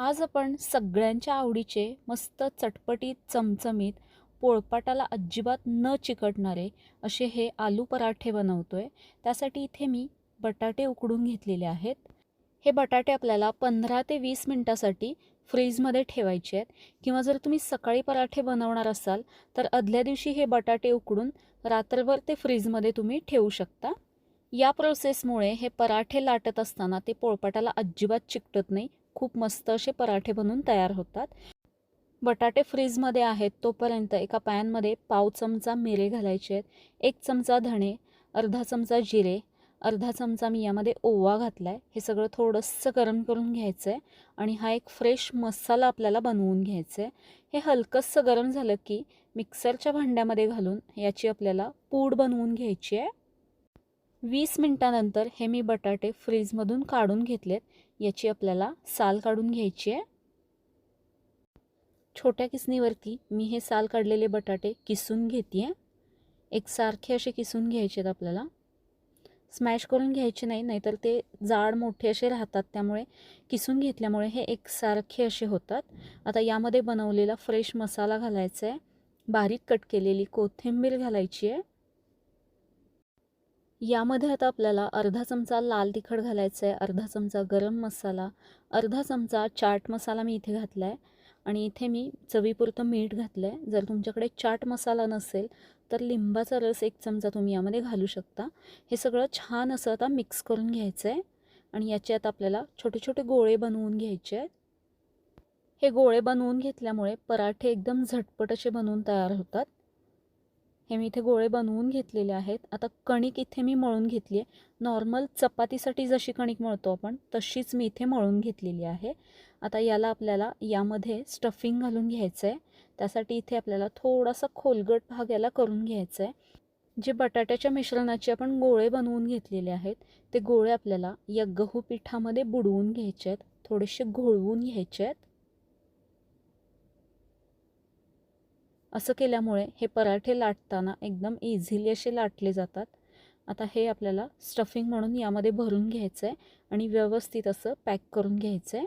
आज आपण सगळ्यांच्या आवडीचे मस्त चटपटीत चमचमीत पोळपाटाला अजिबात न चिकटणारे असे हे आलू पराठे बनवतो आहे त्यासाठी इथे मी बटाटे उकडून घेतलेले आहेत. हे बटाटे आपल्याला पंधरा ते वीस मिनटासाठी फ्रीजमध्ये ठेवायचे आहेत. किंवा जर तुम्ही सकाळी पराठे बनवणार असाल तर आदल्या दिवशी हे बटाटे उकडून रात्रभर ते फ्रीजमध्ये तुम्ही ठेवू शकता. या प्रोसेसमुळे हे पराठे लाटत असताना ते पोळपाटाला अजिबात चिकटत नाही. खूप मस्त असे पराठे बनून तयार होतात. बटाटे फ्रीजमध्ये आहेत तोपर्यंत एका पॅनमध्ये पाव चमचा मिरे घालायचे आहेत एक चमचा धणे अर्धा चमचा जिरे अर्धा चमचा मी यामध्ये ओवा घातला आहे हे सगळं थोडंसं गरम करून घ्यायचं आहे आणि हा एक फ्रेश मसाला आपल्याला बनवून घ्यायचा आहे हे हलकंसं गरम झालं की मिक्सरच्या भांड्यामध्ये घालून याची आपल्याला पूड बनवून घ्यायची आहे. वीस मिनटानंतर हे मी बटाटे फ्रीजमधून काढून घेतलेत. याची आपल्याला साल काढून घ्यायची आहे. छोट्या किसणीवरती मी हे साल काढलेले बटाटे किसून घेते आहे एकसारखे असे किसून घ्यायचे आहेत आपल्याला. स्मॅश करून घ्यायचे नाही नाहीतर ते जाड मोठे असे राहतात त्यामुळे किसून घेतल्यामुळे हे एकसारखे असे होतात. आता यामध्ये बनवलेला फ्रेश मसाला घालायचा आहे. बारीक कट केलेली कोथिंबीर घालायची आहे. यामध्ये आता आपल्याला अर्धा चमचा लाल तिखट घालायचं आहे अर्धा चमचा गरम मसाला अर्धा चमचा चाट मसाला मी इथे घातला आहे. आणि इथे मी चवीपुरतं मीठ घातलं आहे. जर तुमच्याकडे चाट मसाला नसेल तर लिंबाचा रस एक चमचा तुम्ही यामध्ये घालू शकता. हे सगळं छान असं आता मिक्स करून घ्यायचं आहे. आणि याचे आता आपल्याला छोटे छोटे गोळे बनवून घ्यायचे आहेत. हे गोळे बनवून घेतल्यामुळे पराठे एकदम झटपट असे बनवून तयार होतात. हे मी इथे गोळे बनवून घेतलेले आहेत. आता कणिक इथे मी मळून घेतली आहे. नॉर्मल चपातीसाठी जशी कणिक मळतो आपण तशीच मी इथे मळून घेतलेली आहे. आता याला आपल्याला यामध्ये स्टफिंग घालून घ्यायचं आहे त्यासाठी इथे आपल्याला थोडासा खोलगट भाग याला करून घ्यायचा आहे जे बटाट्याच्या मिश्रणाचे आपण गोळे बनवून घेतलेले आहेत ते गोळे आपल्याला या गहू पिठामध्ये बुडवून घ्यायचे आहेत. थोडेसे घोळवून घ्यायचे आहेत. असं केल्यामुळे हे पराठे लाटताना एकदम इझिली असे लाटले जातात. आता हे आपल्याला स्टफिंग म्हणून यामध्ये भरून घ्यायचं आहे आणि व्यवस्थित असं पॅक करून घ्यायचं आहे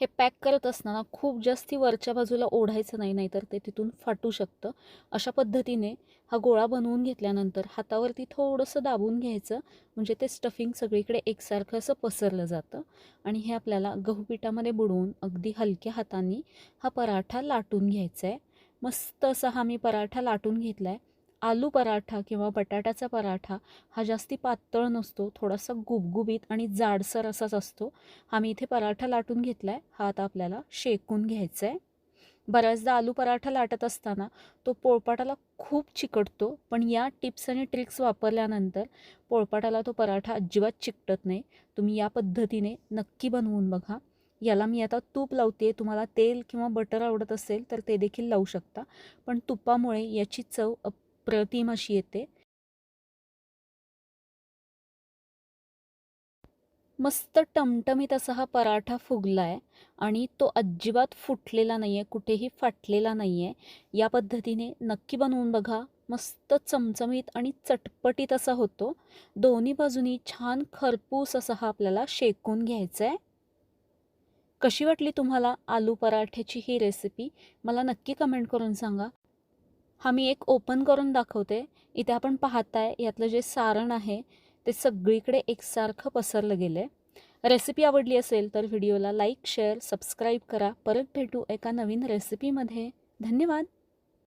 हे पॅक करत असताना खूप जास्ती वरच्या बाजूला ओढायचं नाही नाहीतर ते तिथून फाटू शकतं. अशा पद्धतीने हा गोळा बनवून घेतल्यानंतर हातावरती थोडंसं दाबून घ्यायचं. म्हणजे ते स्टफिंग सगळीकडे एकसारखं असं पसरलं जातं. आणि हे आपल्याला गहूपिठामध्ये बुडवून अगदी हलक्या हातांनी हा पराठा लाटून घ्यायचा आहे. मस्त असा हा मी पराठा लाटून घेतला आहे आलू पराठा किंवा बटाट्याचा पराठा हा जास्ती पातळ नसतो थोडासा गुबगुबीत आणि जाडसर असाच असतो. हा मी इथे पराठा लाटून घेतला आहे हा आता आपल्याला शेकून घ्यायचा आहे बऱ्याचदा आलू पराठा लाटत असताना तो पोळपाटाला खूप चिकटतो पण या टिप्स आणि ट्रिक्स वापरल्यानंतर पोळपाटाला तो पराठा अजिबात चिकटत नाही. तुम्ही या पद्धतीने नक्की बनवून बघा. याला मी आता तूप लावते तुम्हाला तेल किंवा बटर आवडत असेल तर ते देखील लावू शकता पण तुपामुळे याची चव प्रतिम अशी येते. मस्त टमटमीत असा हा पराठा फुगला आहे आणि तो अजिबात फुटलेला नाही आहे कुठेही फाटलेला नाही आहे या पद्धतीने नक्की बनवून बघा. मस्त चमचमीत आणि चटपटीत असा होतो. दोन्ही बाजूनी छान खरपूस असा हा आपल्याला शेकून घ्यायचा आहे कशी वाटली तुम्हाला आलू पराठ्याची ही रेसिपी मला नक्की कमेंट करून सांगा. हा मी एक ओपन करून दाखवते. इथे आपण पाहताय यातलं जे सारण आहे ते सगळीकडे एकसारखं पसरलं गेलं आहे रेसिपी आवडली असेल तर व्हिडिओला लाईक शेअर सबस्क्राईब करा. परत भेटू एका नवीन रेसिपीमध्ये धन्यवाद!